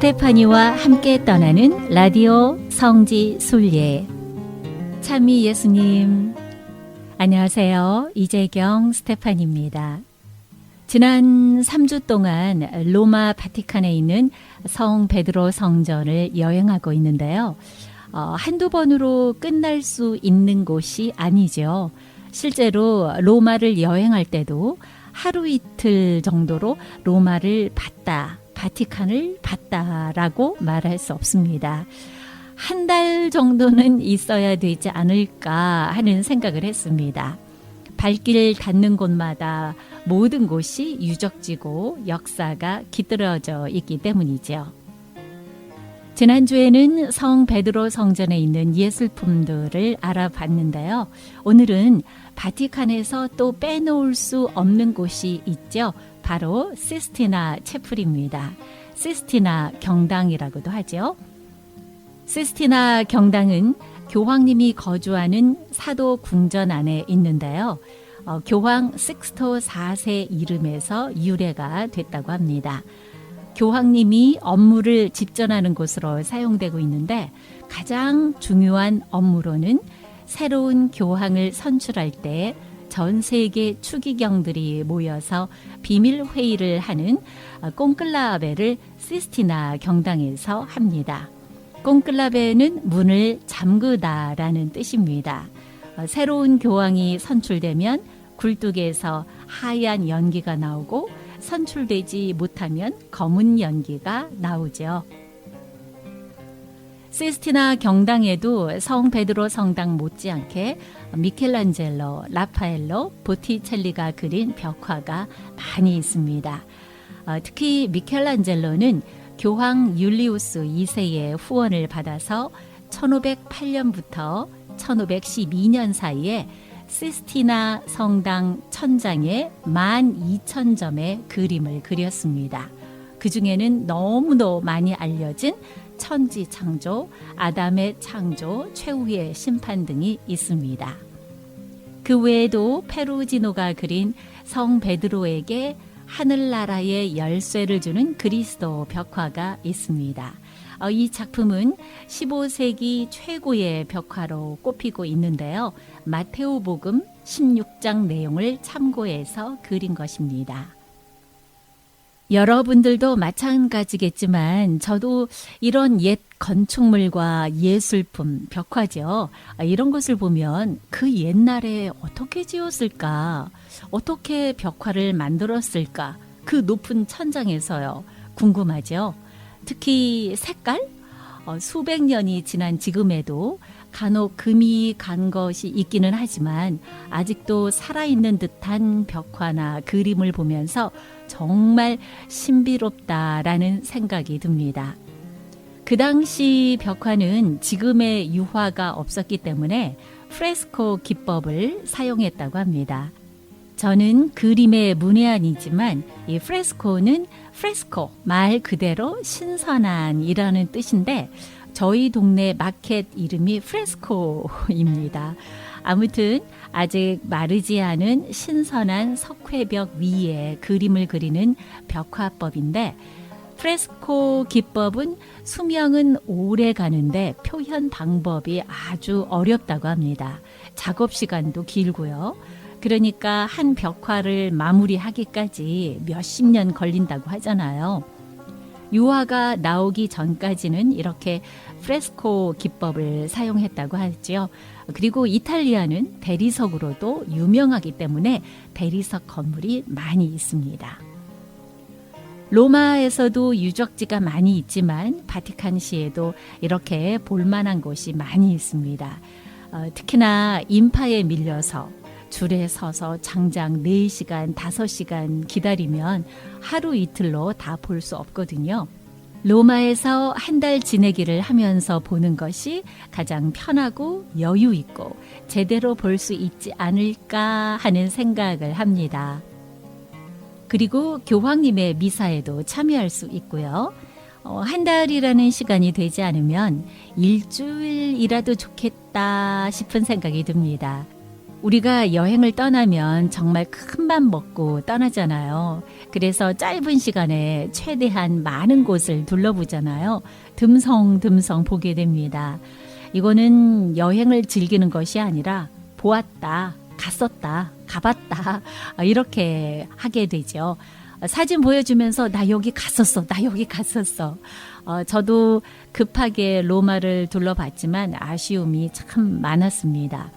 스테파니와 함께 떠나는 라디오 성지 순례 참미 예수님 안녕하세요. 이재경 스테파니입니다. 지난 3주 동안 로마 바티칸에 있는 성 베드로 성전을 여행하고 있는데요. 어, 한두 번으로 끝날 수 있는 곳이 아니죠. 실제로 로마를 여행할 때도 하루 이틀 정도로 로마를 봤다, 바티칸을 봤다라고 말할 수 없습니다. 한 달 정도는 있어야 되지 않을까 하는 생각을 했습니다. 발길 닿는 곳마다 모든 곳이 유적지고 역사가 깃들어져 있기 때문이죠. 지난주에는 성 베드로 성전에 있는 예술품들을 알아봤는데요. 오늘은 바티칸에서 또 빼놓을 수 없는 곳이 있죠. 바로 시스티나 채플입니다. 시스티나 경당이라고도 하죠. 시스티나 경당은 교황님이 거주하는 사도 궁전 안에 있는데요. 어, 교황 식스토 4세 이름에서 유래가 됐다고 합니다. 교황님이 업무를 집전하는 곳으로 사용되고 있는데 가장 중요한 업무로는 새로운 교황을 선출할 때 전 세계 추기경들이 모여서 비밀 회의를 하는 꽁클라베를 시스티나 경당에서 합니다. 꽁클라베는 문을 잠그다라는 뜻입니다. 어, 새로운 교황이 선출되면 굴뚝에서 하얀 연기가 나오고 선출되지 못하면 검은 연기가 나오죠. 시스티나 경당에도 성 베드로 성당 못지않게 미켈란젤로, 라파엘로, 보티첼리가 그린 벽화가 많이 있습니다. 어, 특히 미켈란젤로는 교황 율리우스 2세의 후원을 받아서 1508년부터 1512년 사이에 시스티나 성당 천장에 12,000점의 그림을 그렸습니다. 그 중에는 너무도 많이 알려진 천지 창조, 아담의 창조, 최후의 심판 등이 있습니다. 그 외에도 페루지노가 그린 성 베드로에게 하늘나라의 열쇠를 주는 그리스도 벽화가 있습니다. 어, 이 작품은 15세기 최고의 벽화로 꼽히고 있는데요. 마테오복음 16장 내용을 참고해서 그린 것입니다. 여러분들도 마찬가지겠지만 저도 이런 옛 건축물과 예술품, 벽화죠. 아, 이런 것을 보면 그 옛날에 어떻게 지었을까? 어떻게 벽화를 만들었을까? 그 높은 천장에서요. 궁금하죠? 특히 색깔? 어, 수백 년이 지난 지금에도 간혹 금이 간 것이 있기는 하지만 아직도 살아있는 듯한 벽화나 그림을 보면서 정말 신비롭다라는 생각이 듭니다. 그 당시 벽화는 지금의 유화가 없었기 때문에 프레스코 기법을 사용했다고 합니다. 저는 그림의 문외한이지만 이 프레스코는 프레스코 말 그대로 신선한이라는 뜻인데 저희 동네 마켓 이름이 프레스코입니다. 아무튼 아직 마르지 않은 신선한 석회벽 위에 그림을 그리는 벽화법인데 프레스코 기법은 수명은 오래 가는데 표현 방법이 아주 어렵다고 합니다. 작업 시간도 길고요. 그러니까 한 벽화를 마무리하기까지 몇십 년 걸린다고 하잖아요. 유화가 나오기 전까지는 이렇게 프레스코 기법을 사용했다고 하죠. 그리고 이탈리아는 대리석으로도 유명하기 때문에 대리석 건물이 많이 있습니다. 로마에서도 유적지가 많이 있지만 바티칸 시에도 이렇게 볼만한 곳이 많이 있습니다. 어, 특히나 인파에 밀려서 줄에 서서 장장 4시간, 5시간 기다리면 하루 이틀로 다 볼 수 없거든요. 로마에서 한 달 지내기를 하면서 보는 것이 가장 편하고 여유 있고 제대로 볼 수 있지 않을까 하는 생각을 합니다. 그리고 교황님의 미사에도 참여할 수 있고요. 어, 한 달이라는 시간이 되지 않으면 일주일이라도 좋겠다 싶은 생각이 듭니다. 우리가 여행을 떠나면 정말 큰맘 먹고 떠나잖아요. 그래서 짧은 시간에 최대한 많은 곳을 둘러보잖아요. 듬성듬성 보게 됩니다. 이거는 여행을 즐기는 것이 아니라 보았다, 갔었다, 가봤다, 이렇게 하게 되죠. 사진 보여주면서 나 여기 갔었어, 나 여기 갔었어. 어, 저도 급하게 로마를 둘러봤지만 아쉬움이 참 많았습니다.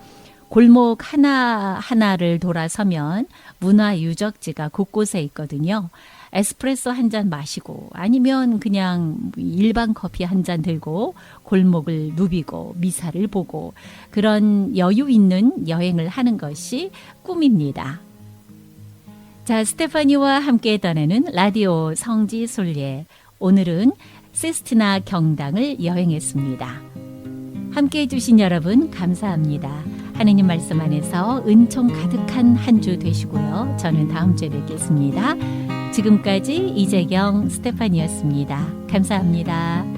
골목 하나하나를 돌아서면 문화 유적지가 곳곳에 있거든요. 에스프레소 한 잔 마시고 아니면 그냥 일반 커피 한 잔 들고 골목을 누비고 미사를 보고 그런 여유 있는 여행을 하는 것이 꿈입니다. 자, 스테파니와 함께 떠나는 라디오 성지 순례. 오늘은 시스티나 경당을 여행했습니다. 함께 해주신 여러분 감사합니다. 하느님 말씀 안에서 은총 가득한 한 주 되시고요. 저는 다음 주에 뵙겠습니다. 지금까지 이재경 스테파니였습니다. 감사합니다.